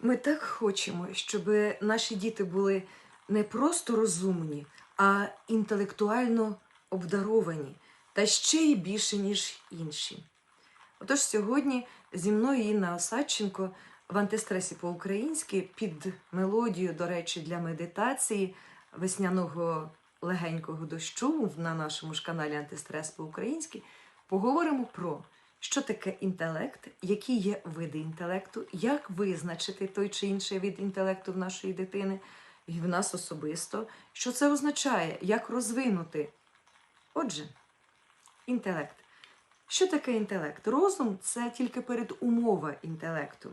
Ми так хочемо, щоб наші діти були не просто розумні, а інтелектуально обдаровані та ще й більше, ніж інші. Отож, сьогодні зі мною Інна Осадченко в антистресі по-українськи під мелодію, до речі, для медитації весняного легенького дощу на нашому ж каналі Антистрес по-українськи поговоримо про що таке інтелект, які є види інтелекту, як визначити той чи інший вид інтелекту в нашої дитини і в нас особисто, що це означає, як розвинути. Отже, інтелект. Що таке інтелект? Розум це тільки передумова інтелекту.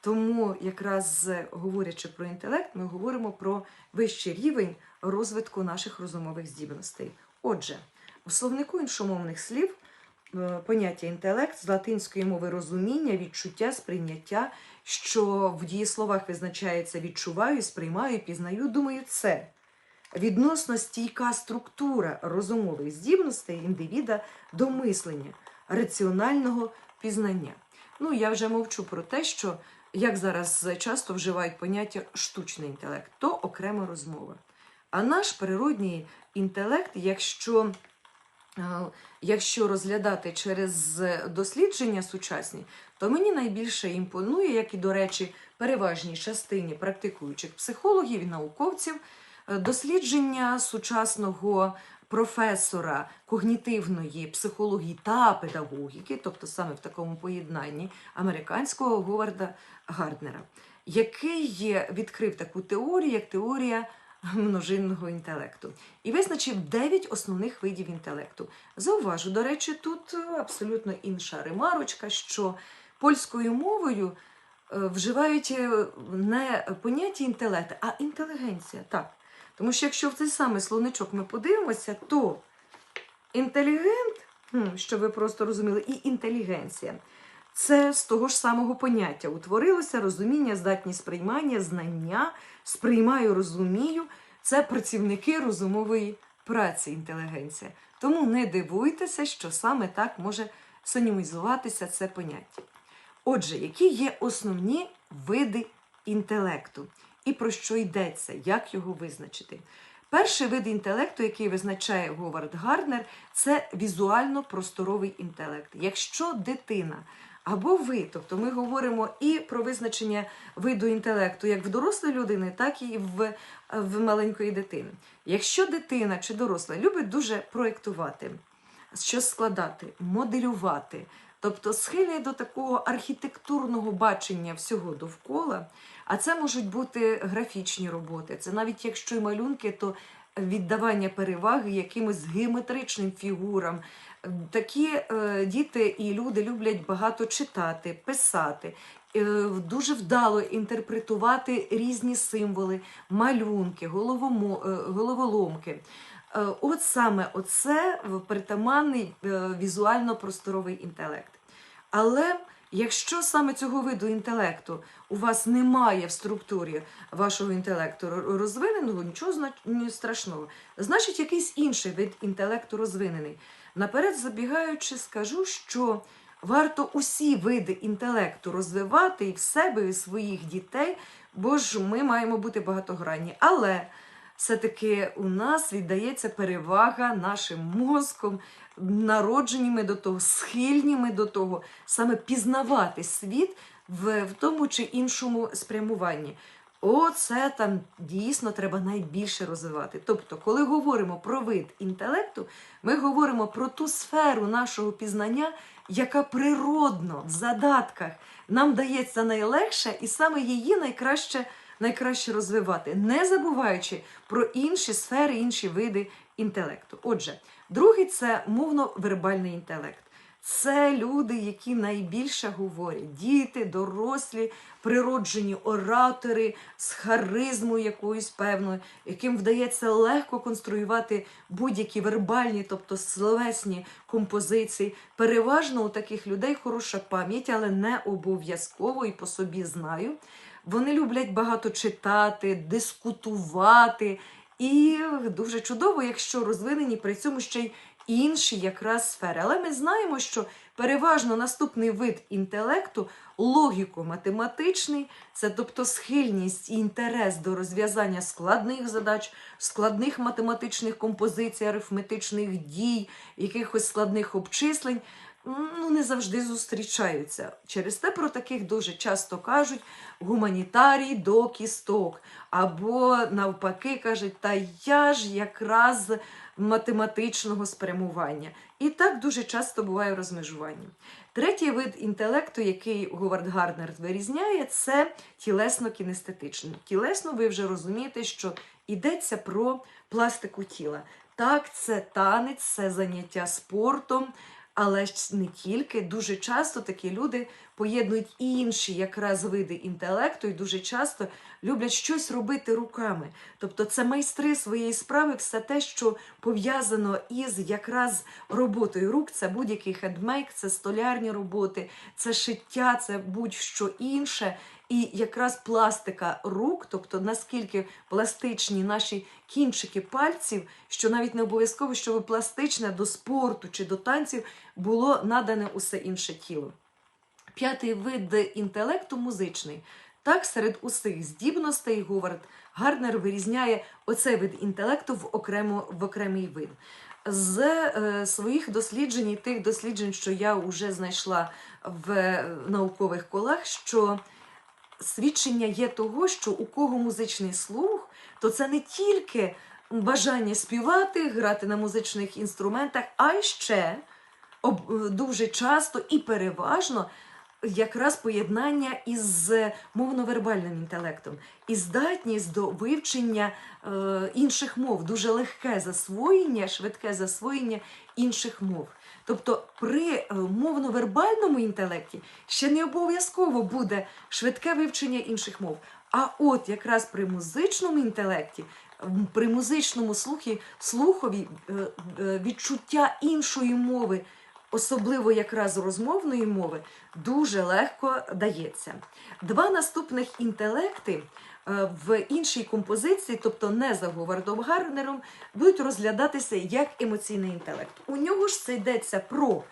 Тому, якраз говорячи про інтелект, ми говоримо про вищий рівень розвитку наших розумових здібностей. Отже, в словнику іншомовних слів поняття інтелект з латинської мови розуміння, відчуття, сприйняття, що в дієсловах визначається відчуваю, сприймаю, пізнаю, думаю, це відносно стійка структура розумових здібностей індивіда до мислення, раціонального пізнання. Ну, я вже мовчу про те, що як зараз часто вживають поняття штучний інтелект, то окрема розмова. А наш природній інтелект, якщо, е, якщо розглядати через дослідження сучасні, то мені найбільше імпонує, як і, до речі, переважній частині практикуючих психологів і науковців, е, дослідження сучасного професора когнітивної психології та педагогіки, тобто саме в такому поєднанні американського Говарда Гарднера, який відкрив таку теорію, як теорія множинного інтелекту, і визначив 9 основних видів інтелекту. Зауважу, до речі, тут е, абсолютно інша ремарочка, що польською мовою е, вживають е, не поняття інтелект, а інтелігенція. Так. Тому що якщо в цей самий словничок ми подивимося, то інтелігент, що ви просто розуміли, і інтелігенція це з того ж самого поняття утворилося розуміння, здатність сприймання, знання, сприймаю, розумію. Це працівники розумової праці, інтелігенція. Тому не дивуйтеся, що саме так може сонімізуватися це поняття. Отже, які є основні види інтелекту і про що йдеться, як його визначити? Перший вид інтелекту, який визначає Говард Гарднер, це візуально-просторовий інтелект. Якщо дитина або ви, тобто ми говоримо і про визначення виду інтелекту як в дорослої людини, так і в, в маленької дитини. Якщо дитина чи доросла любить дуже проєктувати, щось складати, моделювати, тобто схильний до такого архітектурного бачення всього довкола, а це можуть бути графічні роботи. Це навіть якщо й малюнки, то віддавання переваги якимось геометричним фігурам. Такі е, діти і люди люблять багато читати, писати, е, дуже вдало інтерпретувати різні символи, малюнки, головомо, е, головоломки. Е, От саме оце притаманний е, візуально-просторовий інтелект. Але якщо саме цього виду інтелекту у вас немає в структурі вашого інтелекту розвиненого, нічого страшного. Значить, якийсь інший вид інтелекту розвинений. Наперед забігаючи, скажу, що варто усі види інтелекту розвивати і в себе, і в своїх дітей, бо ж ми маємо бути багатогранні. Але все-таки у нас віддається перевага нашим мозком, народжені ми до того, схильні ми до того, саме пізнавати світ в, в тому чи іншому спрямуванні. Оце там дійсно треба найбільше розвивати. Тобто, коли говоримо про вид інтелекту, ми говоримо про ту сферу нашого пізнання, яка природно в задатках нам дається найлегше, і саме її найкраще, найкраще розвивати, не забуваючи про інші сфери, інші види інтелекту. Отже, другий це мовно-вербальний інтелект. Це люди, які найбільше говорять, діти, дорослі, природжені оратори з харизмою якоюсь певною, яким вдається легко конструювати будь-які вербальні, тобто словесні композиції. Переважно у таких людей хороша пам'ять, але не обов'язково і по собі знаю. Вони люблять багато читати, дискутувати. І дуже чудово, якщо розвинені при цьому ще й інші якраз сфери. Але ми знаємо, що переважно наступний вид інтелекту логіко-математичний, це тобто схильність і інтерес до розв'язання складних задач, складних математичних композицій, арифметичних дій, якихось складних обчислень. Ну, не завжди зустрічаються. Через те про таких дуже часто кажуть гуманітарій до кісток. Або навпаки кажуть, та я ж якраз математичного спрямування. І так дуже часто буває розмежування. Третій вид інтелекту, який Говард Гарднер вирізняє, це тілесно-кінестетичний. Тілесно, ви вже розумієте, що йдеться про пластику тіла. Так, це танець, це заняття спортом, але ж не тільки. Дуже часто такі люди поєднують інші якраз види інтелекту, і дуже часто люблять щось робити руками. Тобто це майстри своєї справи, все те, що пов'язано із якраз роботою рук. Це будь-який хендмейк, це столярні роботи, це шиття, це будь-що інше. І якраз пластика рук, тобто наскільки пластичні наші кінчики пальців, що навіть не обов'язково, щоб пластичне до спорту чи до танців було надане усе інше тіло. П'ятий вид інтелекту музичний. Так, серед усіх здібностей Говард Гарднер вирізняє оцей вид інтелекту в, окремо, в окремий вид. З е, своїх досліджень, і тих досліджень, що я вже знайшла в е, наукових колах, що свідчення є того, що у кого музичний слух, то це не тільки бажання співати, грати на музичних інструментах, а ще об- дуже часто і переважно якраз поєднання із мовно-вербальним інтелектом і здатність до вивчення е, інших мов, дуже легке засвоєння, швидке засвоєння інших мов. Тобто при е, мовно-вербальному інтелекті ще не обов'язково буде швидке вивчення інших мов. А от якраз при музичному інтелекті, при музичному слухі, слухові е, е, відчуття іншої мови, особливо якраз розмовної мови, дуже легко дається. Два наступних інтелекти е, в іншій композиції, тобто не за Говардом Гарнером, будуть розглядатися як емоційний інтелект. У нього ж це йдеться про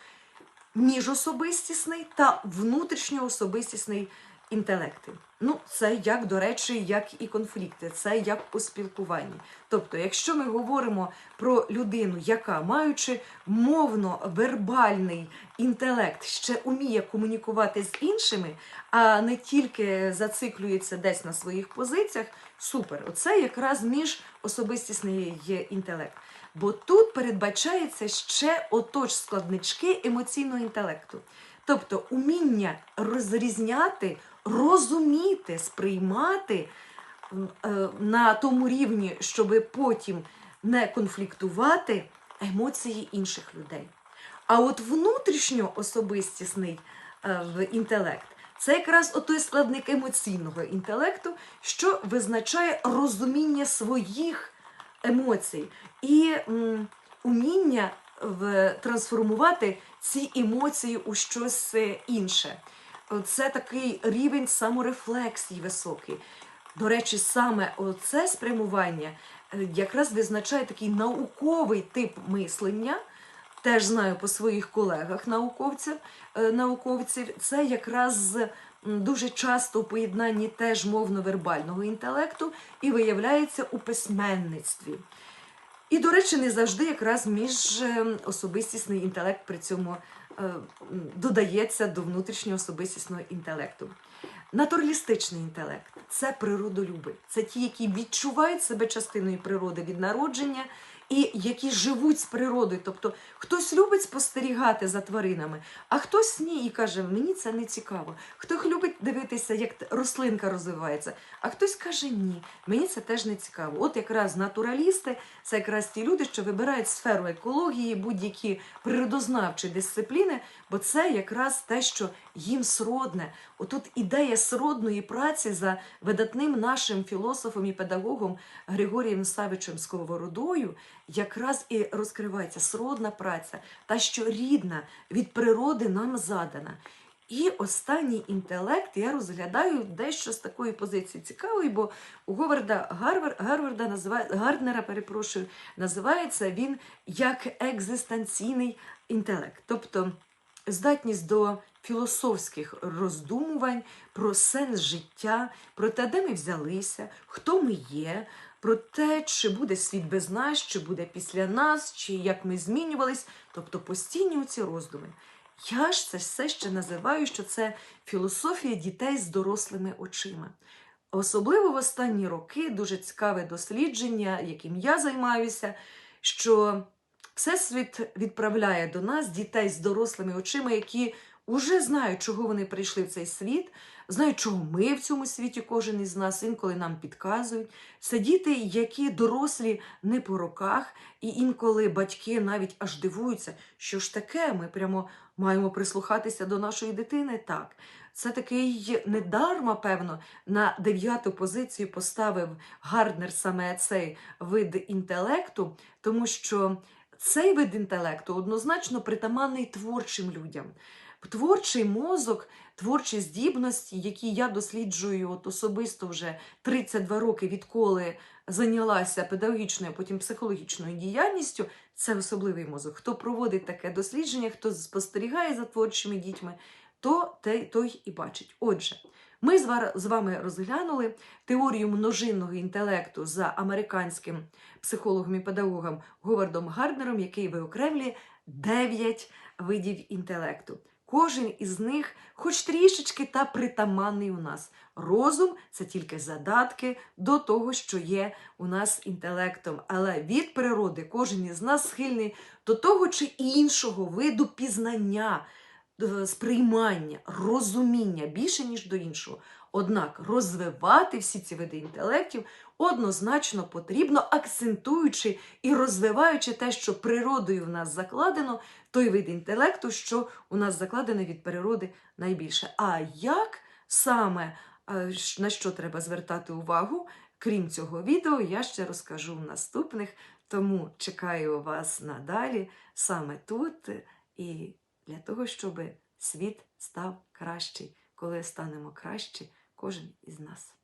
міжособистісний та внутрішньоособистісний інтелекти. Ну, це як, до речі, як і конфлікти, це як у спілкуванні. Тобто, якщо ми говоримо про людину, яка, маючи мовно-вербальний інтелект, ще уміє комунікувати з іншими, а не тільки зациклюється десь на своїх позиціях, супер. Оце якраз міжособистісний є інтелект. Бо тут передбачається ще отож складнички емоційного інтелекту. Тобто уміння розрізняти, розуміти, сприймати е, на тому рівні, щоб потім не конфліктувати емоції інших людей. А от внутрішньоособистісний е, в інтелект це якраз отой складник емоційного інтелекту, що визначає розуміння своїх емоцій і уміння трансформувати ці емоції у щось е, інше. Це такий рівень саморефлексії високий. До речі, саме це спрямування е, якраз визначає такий науковий тип мислення. Теж знаю по своїх колегах науковців, е, науковців. Це якраз дуже часто у поєднанні теж мовно-вербального інтелекту і виявляється у письменництві. І, до речі, не завжди якраз між ем, інтелект при цьому е, додається до внутрішнього особистісного інтелекту. Натуралістичний інтелект це природолюби, це ті, які відчувають себе частиною природи від народження і які живуть з природою. Тобто хтось любить спостерігати за тваринами, а хтось ні і каже, мені це не цікаво. Хто любить дивитися, як рослинка розвивається, а хтось каже ні, мені це теж не цікаво. От якраз натуралісти це якраз ті люди, що вибирають сферу екології, будь-які природознавчі дисципліни, бо це якраз те, що їм сродне. Отут ідея сродної праці за видатним нашим філософом і педагогом Григорієм Савичем Сковородою якраз і розкривається сродна праця, та що рідна від природи нам задана. І останній інтелект я розглядаю дещо з такої позиції цікавої, бо у Говарда Гарвар, Гарварда називає, Гарднера, перепрошую, називається він як екзистенційний інтелект. Тобто здатність до філософських роздумувань про сенс життя, про те, де ми взялися, хто ми є, про те, чи буде світ без нас, чи буде після нас, чи як ми змінювались, тобто постійні ці роздуми. Я ж це все ще називаю, що це філософія дітей з дорослими очима. Особливо в останні роки дуже цікаве дослідження, яким я займаюся, що Всесвіт відправляє до нас дітей з дорослими очима, які вже знають, чого вони прийшли в цей світ, знають, чого ми в цьому світі, кожен із нас, інколи нам підказують. Це діти, які дорослі не по роках, і інколи батьки навіть аж дивуються, що ж таке, ми прямо маємо прислухатися до нашої дитини. Так, це такий недарма, певно, на дев'яту позицію поставив Гарднер саме цей вид інтелекту, тому що цей вид інтелекту однозначно притаманний творчим людям. Творчий мозок, творчі здібності, які я досліджую от особисто вже 32 роки, відколи зайнялася педагогічною, потім психологічною діяльністю, це особливий мозок. Хто проводить таке дослідження, хто спостерігає за творчими дітьми, то той і бачить. Отже, ми з вами розглянули теорію множинного інтелекту за американським психологом і педагогом Говардом Гарднером, який виокремлює 9 видів інтелекту. Кожен із них, хоч трішечки та притаманний у нас. Розум це тільки задатки до того, що є у нас інтелектом. Але від природи кожен із нас схильний до того чи іншого виду пізнання, е, сприймання, розуміння більше, ніж до іншого. Однак розвивати всі ці види інтелектів однозначно потрібно, акцентуючи і розвиваючи те, що природою в нас закладено, той вид інтелекту, що у нас закладено від природи найбільше. А як саме е, на що треба звертати увагу, крім цього відео, я ще розкажу в наступних. Тому чекаю вас надалі саме тут і для того, щоб світ став кращий, коли станемо кращі, кожен із нас.